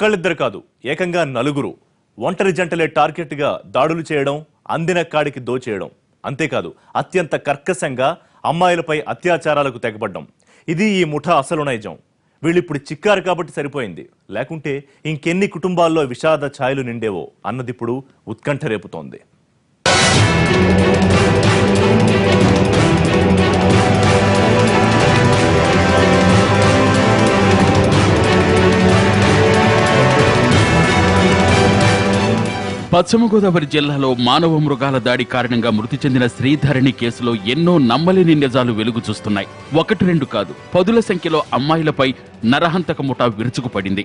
ఒకళ్ళిద్దరు కాదు ఏకంగా నలుగురు. ఒంటరి జంటలే టార్గెట్గా దాడులు చేయడం అందిన కాడికి దోచేయడం. అంతేకాదు అత్యంత కర్కశంగా అమ్మాయిలపై అత్యాచారాలకు తెగబడ్డం. ఇది ఈ ముఠా అసలు నైజం. వీళ్ళిప్పుడు చిక్కారు కాబట్టి సరిపోయింది. లేకుంటే ఇంకెన్ని కుటుంబాల్లో విషాద ఛాయలు నిండేవో అన్నదిప్పుడు ఉత్కంఠ రేపుతోంది. పశ్చిమ గోదావరి జిల్లాలో మానవ మృగాల దాడి కారణంగా మృతి చెందిన శ్రీధరణి కేసులో ఎన్నో నమ్మలేని నిజాలు వెలుగు చూస్తున్నాయి. ఒకటి రెండు కాదు పదుల సంఖ్యలో అమ్మాయిలపై నరహంతక ముఠా విరుచుకుపడింది.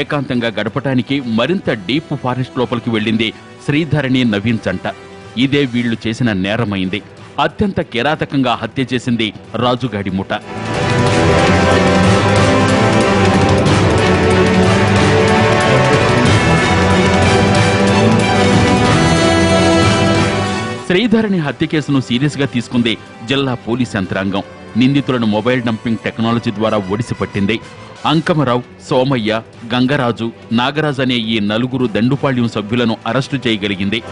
ఏకాంతంగా గడపటానికి మరింత డీప్ ఫారెస్ట్ లోపలికి వెళ్ళింది శ్రీధరణి నవీన్ చంట. ఇదే వీళ్ళు చేసిన నేరమైంది. అత్యంత కిరాతకంగా హత్య చేసింది రాజుగాడి ముఠ. శ్రీధరణి హత్య కేసును సీరియస్గా తీసుకుంది జిల్లా పోలీస్ యంత్రాంగం. నిందితులను మొబైల్ డంపింగ్ టెక్నాలజీ ద్వారా ఒడిసి పట్టింది అంకమరావు సోమయ్య గంగరాజు నాగరాజ్ అనే ఈ నలుగురు దండుపాళ్యం సభ్యులను అరెస్టు చేయగలిగింది.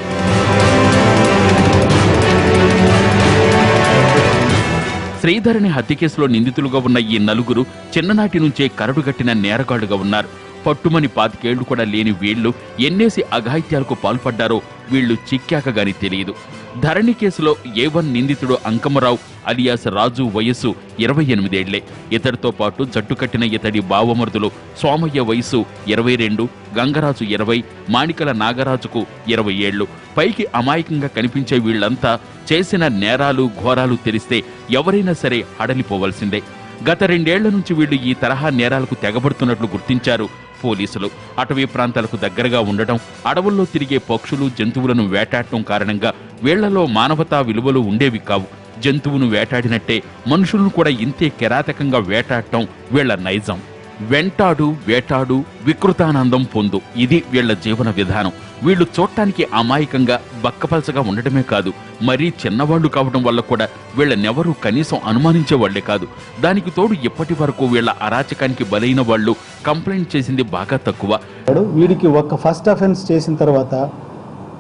శ్రీధరణి హత్య కేసులో నిందితులుగా ఉన్న ఈ నలుగురు చిన్ననాటి నుంచే కరడుగట్టిన నేరగాళ్ళుగా ఉన్నారు. పట్టుమని పాతికేళ్ళు కూడా లేని వీళ్ళు ఎన్నేసి అఘాయిత్యాలకు పాల్పడ్డారో వీళ్ళు చిక్కాక గాని తెలియదు. ధరణి కేసులో ఏ వన్ నిందితుడు అంకమరావు అలియాస్ రాజు వయస్సు ఇరవై ఎనిమిదేళ్ళే. ఇతడితో పాటు జట్టు కట్టిన ఇతడి బావమరుదులు సోమయ్య వయస్సు ఇరవై రెండు గంగరాజు ఇరవై మాణికల నాగరాజుకు ఇరవై ఏళ్ళు పైకి అమాయకంగా కనిపించే వీళ్ళంతా చేసిన నేరాలు ఘోరాలు తెలిస్తే ఎవరైనా సరే హడలిపోవలసిందే. గత రెండేళ్ళ నుంచి వీళ్ళు ఈ తరహా నేరాలకు తెగబడుతున్నట్లు గుర్తించారు పోలీసులు. అటవీ ప్రాంతాలకు దగ్గరగా ఉండటం అడవుల్లో తిరిగే పక్షులు జంతువులను వేటాడటం కారణంగా వీళ్ళలో మానవతా విలువలు ఉండేవి కావు. జంతువును వేటాడినట్టే మనుషులను కూడా ఇంతే కిరాతకంగా వేటాడటం వీళ్ళ నైజం. వెంటాడు వేటాడు వికృతానందం పొందు. ఇది వీళ్ళ జీవన విధానం. వీళ్ళు చూడటానికి అమాయకంగా బక్కపలసగా ఉండటమే కాదు. మరీ చిన్నవాళ్ళు కావడం వల్ల కూడా వీళ్ళనెవరూ కనీసం అనుమానించే వాళ్ళే కాదు. దానికి తోడు ఇప్పటి వరకు వీళ్ళ అరాచకానికి బలైన వాళ్ళు కంప్లైంట్ చేసింది బాగా తక్కువ. వాడు వీడికి ఒక ఫస్ట్ అఫెన్స్ చేసిన తర్వాత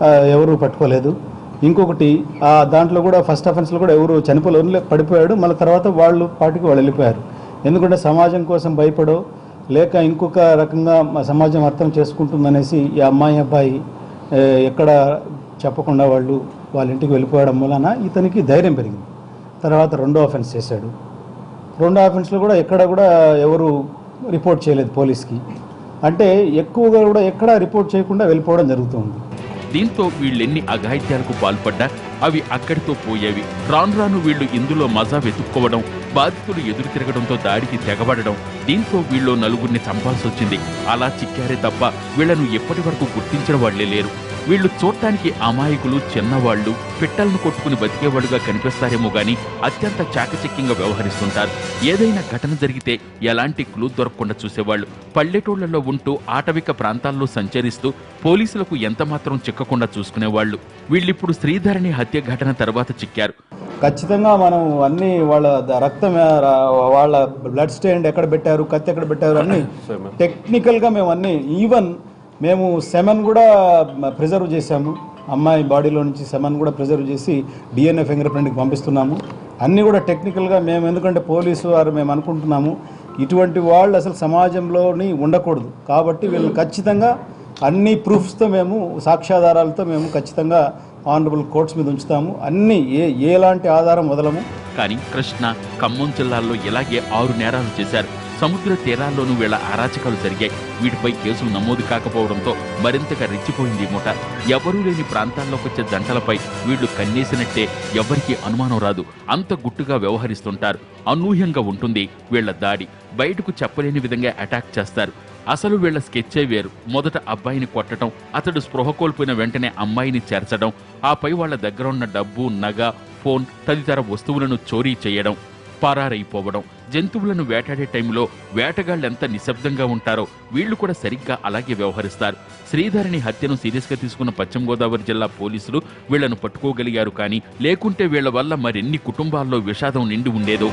ఎవరు పట్టుకోలేదు. ఇంకొకటి ఆ దాంట్లో కూడా ఫస్ట్ అఫెన్స్లో కూడా ఎవరు చనిపోలేదు పడిపోయాడు. మళ్ళీ తర్వాత వాళ్ళు పాటికి వాళ్ళు వెళ్ళిపోయారు. ఎందుకంటే సమాజం కోసం భయపడో లేక ఇంకొక రకంగా మా సమాజం అర్థం చేసుకుంటుందనేసి ఈ అమ్మాయి అబ్బాయి ఎక్కడ చెప్పకుండా వాళ్ళు వాళ్ళ ఇంటికి వెళ్ళిపోవడం వలన ఇతనికి ధైర్యం పెరిగింది. తర్వాత రెండో అఫెన్స్ చేశాడు. రెండో అఫెన్స్లో కూడా ఎక్కడ కూడా ఎవరు రిపోర్ట్ చేయలేదు పోలీస్కి. అంటే ఎక్కువగా కూడా ఎక్కడా రిపోర్ట్ చేయకుండా వెళ్ళిపోవడం జరుగుతుంది. దీంతో వీళ్ళెన్ని అఘాయిత్యాలకు పాల్పడ్డా అవి అక్కడితో పోయేవి. రాను రాను వీళ్ళు ఇందులో మజా వెతుక్కోవడం బాధితులు ఎదురు తిరగడంతో దాడికి తెగబడడం దీంతో వీళ్ళు నలుగురిని చంపాల్సి వచ్చింది అలా చిక్కారే తప్ప వీళ్ళను ఎప్పటి వరకు గుర్తించిన వాళ్ళే లేరు. వీళ్ళు చూడటానికి అమాయకులు చిన్నవాళ్ళు పిట్టలను కొట్టుకుని బతికేవాడుగా కనిపిస్తారేమో గాని అత్యంత చాకచక్యంగా వ్యవహరిస్తుంటారు. ఏదైనా ఘటన జరిగితే ఎలాంటి క్లూ దొరకకుండా చూసేవాళ్ళు పల్లెటూళ్ళలో ఉంటూ ఆటవిక ప్రాంతాల్లో సంచరిస్తూ పోలీసులకు ఎంతమాత్రం చిక్కకుండా చూసుకునేవాళ్ళు వీళ్ళిప్పుడు శ్రీధరణి హత్య ఘటన తర్వాత చిక్కారు. ఖచ్చితంగా మనం అన్ని వాళ్ళ రక్తం వాళ్ళ బ్లడ్ స్టేండ్ ఎక్కడ పెట్టారు కత్తి ఎక్కడ పెట్టారు అన్ని టెక్నికల్గా మేము అన్ని ఈవెన్ మేము సెమన్ కూడా ప్రిజర్వ్ చేశాము. అమ్మాయి బాడీలో నుంచి సెమన్ కూడా ప్రిజర్వ్ చేసి డిఎన్ఏ ఫింగర్ ప్రింట్కి పంపిస్తున్నాము. అన్నీ కూడా టెక్నికల్గా మేము ఎందుకంటే పోలీసు వారు మేము అనుకుంటున్నాము ఇటువంటి వాళ్ళు అసలు సమాజంలోని ఉండకూడదు. కాబట్టి వీళ్ళు ఖచ్చితంగా అన్ని ప్రూఫ్స్తో మేము సాక్ష్యాధారాలతో మేము ఖచ్చితంగా ఆనరబుల్ కోర్ట్స్ మీద ఉంచుతాము. అన్ని ఏ ఎలాంటి ఆధారం వదలము. కానీ కృష్ణ ఖమ్మం జిల్లాల్లో ఇలాగే ఆరు నేరాలు చేశారు. సముద్ర తీరాల్లోనూ వీళ్ళ అరాచకాలు జరిగాయి. వీటిపై కేసులు నమోదు కాకపోవడంతో మరింతగా రెచ్చిపోయింది ఈ ఎవరూ లేని ప్రాంతాల్లోకి వచ్చే జంటలపై వీళ్ళు కన్నేసినట్టే ఎవరికీ అనుమానం రాదు. అంత గుట్టుగా వ్యవహరిస్తుంటారు. అనూహ్యంగా ఉంటుంది వీళ్ళ దాడి. బయటకు చెప్పలేని విధంగా అటాక్ చేస్తారు. అసలు వీళ్ళ స్కెచ్చే వేరు. మొదట అబ్బాయిని కొట్టడం అతడు స్పృహ కోల్పోయిన వెంటనే అమ్మాయిని చేర్చడం ఆపై వాళ్ళ దగ్గర ఉన్న డబ్బు నగ ఫోన్ తదితర వస్తువులను చోరీ చేయడం పరారైపోవడం జంతువులను వేటాడే టైంలో వేటగాళ్ళు ఎంత నిశ్శబ్దంగా ఉంటారో వీళ్ళు కూడా సరిగ్గా అలాగే వ్యవహరిస్తారు. శ్రీధరిని హత్యను సీరియస్గా తీసుకున్న పశ్చిమ గోదావరి జిల్లా పోలీసులు వీళ్ళను పట్టుకోగలిగారు కానీ లేకుంటే వీళ్ళ వల్ల మరెన్ని కుటుంబాల్లో విషాదం నిండి ఉండేదో.